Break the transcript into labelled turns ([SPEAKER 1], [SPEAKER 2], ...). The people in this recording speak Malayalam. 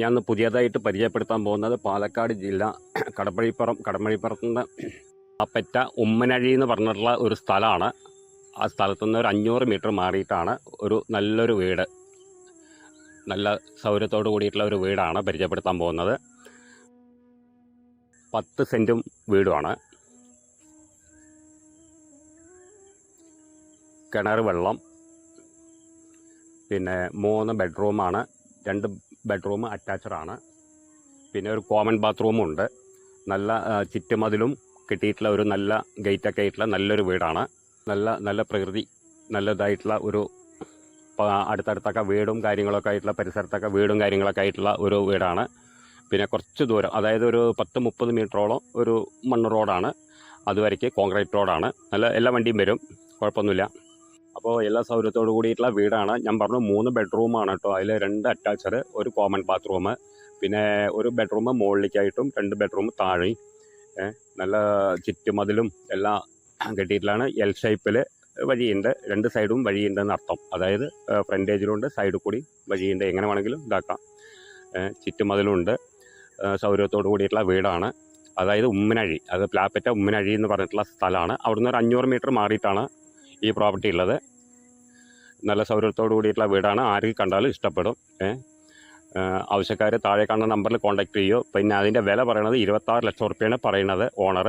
[SPEAKER 1] ഞാൻ ഇന്ന് പുതിയതായിട്ട് പരിചയപ്പെടുത്താൻ പോകുന്നത് പാലക്കാട് ജില്ല കടപ്പഴിപ്പുറം കടമഴിപ്പുറത്തുനിന്ന് അപ്പറ്റ ഉമ്മനഴി എന്ന് പറഞ്ഞിട്ടുള്ള ഒരു സ്ഥലമാണ്. ആ സ്ഥലത്തു നിന്ന് ഒരു അഞ്ഞൂറ് മീറ്റർ മാറിയിട്ടാണ് ഒരു നല്ലൊരു വീട് നല്ല സൗകര്യത്തോട് കൂടിയിട്ടുള്ള ഒരു വീടാണ് പരിചയപ്പെടുത്താൻ പോകുന്നത്. പത്ത് സെന്റും വീടുമാണ്. കിണർ വെള്ളം പിന്നെ മൂന്ന് ബെഡ്റൂമാണ് രണ്ട് ബെഡ്റൂം അറ്റാച്ച്ഡ് ആണ്. പിന്നെ ഒരു കോമൺ ബാത്റൂമും ഉണ്ട്. നല്ല ചുറ്റുമതിലും കിട്ടിയിട്ടുള്ള ഒരു നല്ല ഗേറ്റൊക്കെ ആയിട്ടുള്ള നല്ലൊരു വീടാണ്. നല്ല നല്ല പ്രകൃതി നല്ലതായിട്ടുള്ള ഒരു അടുത്തടുത്തൊക്കെ വീടും കാര്യങ്ങളൊക്കെ ആയിട്ടുള്ള പരിസരത്തൊക്കെ വീടും കാര്യങ്ങളൊക്കെ ആയിട്ടുള്ള ഒരു വീടാണ്. പിന്നെ കുറച്ച് ദൂരം അതായത് ഒരു പത്ത് മുപ്പത് മീറ്ററോളം ഒരു മണ്ണ് റോഡാണ്. അതുവരയ്ക്ക് കോൺക്രീറ്റ് റോഡാണ്. നല്ല എല്ലാ വണ്ടിയും വരും. കുഴപ്പമൊന്നുമില്ല. അപ്പോൾ എല്ലാ സൗകര്യത്തോടു കൂടിയിട്ടുള്ള വീടാണ്. ഞാൻ പറഞ്ഞു മൂന്ന് ബെഡ്റൂമാണ് കേട്ടോ അതിൽ രണ്ട് അറ്റാച്ചഡ് ഒരു കോമൺ ബാത്റൂം പിന്നെ ഒരു ബെഡ്റൂം മുകളിലേക്കായിട്ടും രണ്ട് ബെഡ്റൂം താഴെയും നല്ല ചുറ്റുമതിലും എല്ലാം കെട്ടിയിട്ടുള്ളതാണ്. എൽ ഷേപ്പിൽ വഴിയുണ്ട്. രണ്ട് സൈഡും വഴിയുണ്ട് എന്നർത്ഥം അതായത് ഫ്രണ്ടേജിലുണ്ട് സൈഡിൽ കൂടി വഴിയുണ്ട്. എങ്ങനെ വേണമെങ്കിലും ഇതാക്കാം. ചുറ്റുമതിലുണ്ട് സൗകര്യത്തോടു കൂടിയിട്ടുള്ള വീടാണ്. അതായത് ഉമ്മനഴി അത് പ്ലാപ്പറ്റ ഉമ്മനഴി എന്ന് പറഞ്ഞിട്ടുള്ള സ്ഥലമാണ്. അവിടുന്ന് ഒരു അഞ്ഞൂറ് മീറ്റർ മാറിയിട്ടാണ് ഈ പ്രോപ്പർട്ടി ഉള്ളത്. നല്ല സൗകര്യത്തോടു കൂടിയിട്ടുള്ള വീടാണ്. ആർക്ക് കണ്ടാലും ഇഷ്ടപ്പെടും. ആവശ്യക്കാർ താഴെ കാണുന്ന നമ്പറിൽ കോൺടാക്ട് ചെയ്യുമോ പിന്നെ അതിന്റെ വില പറയണത് ഇരുപത്താറ് ലക്ഷം റുപ്യാണ് പറയണത് ഓണർ